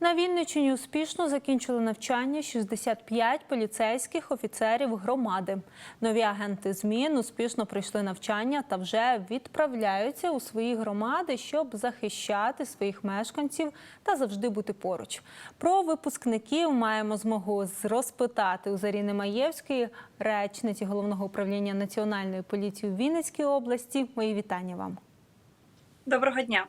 На Вінниччині успішно закінчили навчання 65 поліцейських офіцерів громади. Нові агенти змін успішно пройшли навчання та вже відправляються у свої громади, щоб захищати своїх мешканців та завжди бути поруч. Про випускників маємо змогу розпитати у Заріни Маєвської, речниці головного управління національної поліції у Вінницькій області. Мої вітання вам. Доброго дня.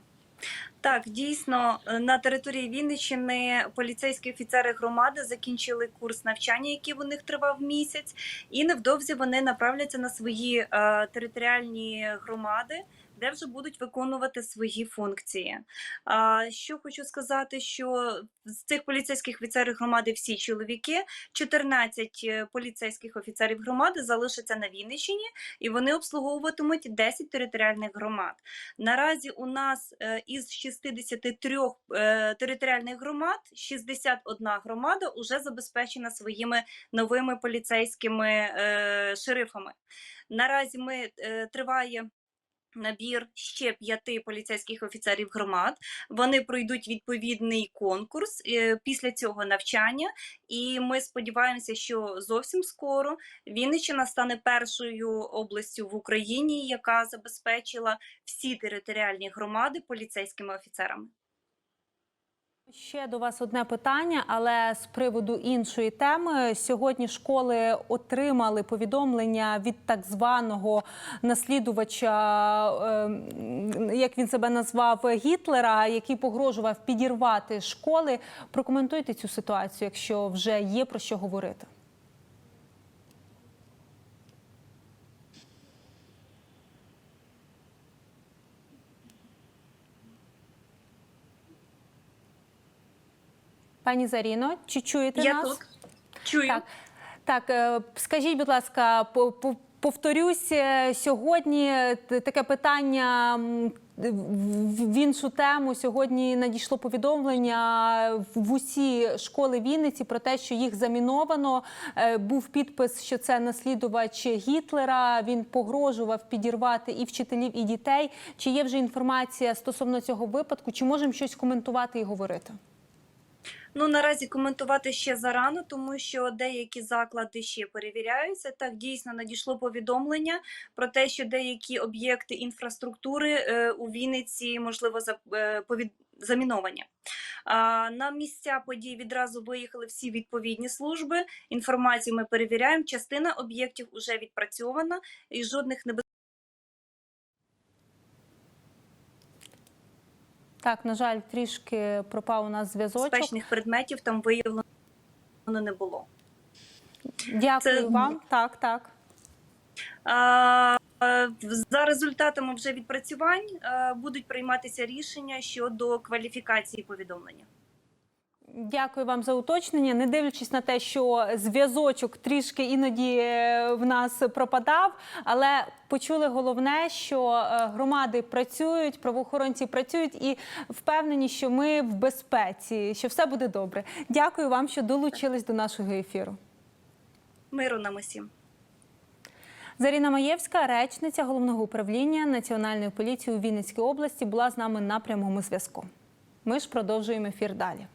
Так, дійсно, е, на території Вінниччини поліцейські офіцери громади закінчили курс навчання, який у них тривав місяць, і невдовзі вони направляться на свої е, територіальні громади, де вже будуть виконувати свої функції. А, що хочу сказати, що з цих поліцейських офіцерів громади всі чоловіки, 14 е, поліцейських офіцерів громади залишаться на Вінниччині, і вони обслуговуватимуть 10 територіальних громад. Наразі у нас е, із 63 е, територіальних громад 61 громада вже забезпечена своїми новими поліцейськими шерифами. Наразі ми триває. Набір ще п'яти поліцейських офіцерів громад. Вони пройдуть відповідний конкурс е, після цього навчання, і ми сподіваємося, що зовсім скоро Вінниччина стане першою областю в Україні, яка забезпечила всі територіальні громади поліцейськими офіцерами. Ще до вас одне питання, але з приводу іншої теми. Сьогодні школи отримали повідомлення від так званого наслідувача, е, як він себе назвав, Гітлера, який погрожував підірвати школи. Прокоментуйте цю ситуацію, якщо вже є про що говорити. Пані Заріно, чи чуєте Я нас? тут чую. Так, так е, скажіть, будь ласка, по- по- повторюсь, е, сьогодні таке питання в іншу тему. Сьогодні надійшло повідомлення в усі школи Вінниці про те, що їх заміновано. Е, Був підпис, що це наслідувач Гітлера. Він погрожував підірвати і вчителів, і дітей. Чи є вже інформація стосовно цього випадку? Чи можемо щось коментувати і говорити? Ну наразі коментувати ще зарано, тому що деякі заклади ще перевіряються. Так дійсно надійшло повідомлення про те, що деякі об'єкти інфраструктури е, у Вінниці можливо е, заміновані. На місця подій відразу виїхали всі відповідні служби. Інформацію ми перевіряємо. Частина об'єктів вже відпрацьована і жодних небезпечних Так, на жаль, трішки пропав у нас зв'язочок. предметів там виявлено не було. Дякую Це- вам. Так, так. А, За результатами вже відпрацювань будуть прийматися рішення щодо кваліфікації повідомлення. Дякую вам за уточнення. Не дивлячись на те, що зв'язочок трішки іноді е, в нас пропадав, але почули головне, що е, громади працюють, правоохоронці працюють і впевнені, що ми в безпеці, що все буде добре. Дякую вам, що долучились до нашого ефіру. Миру нам усім. Заріна Маєвська, речниця головного управління Національної поліції у Вінницькій області, була з нами на прямому зв'язку. Ми ж продовжуємо ефір далі.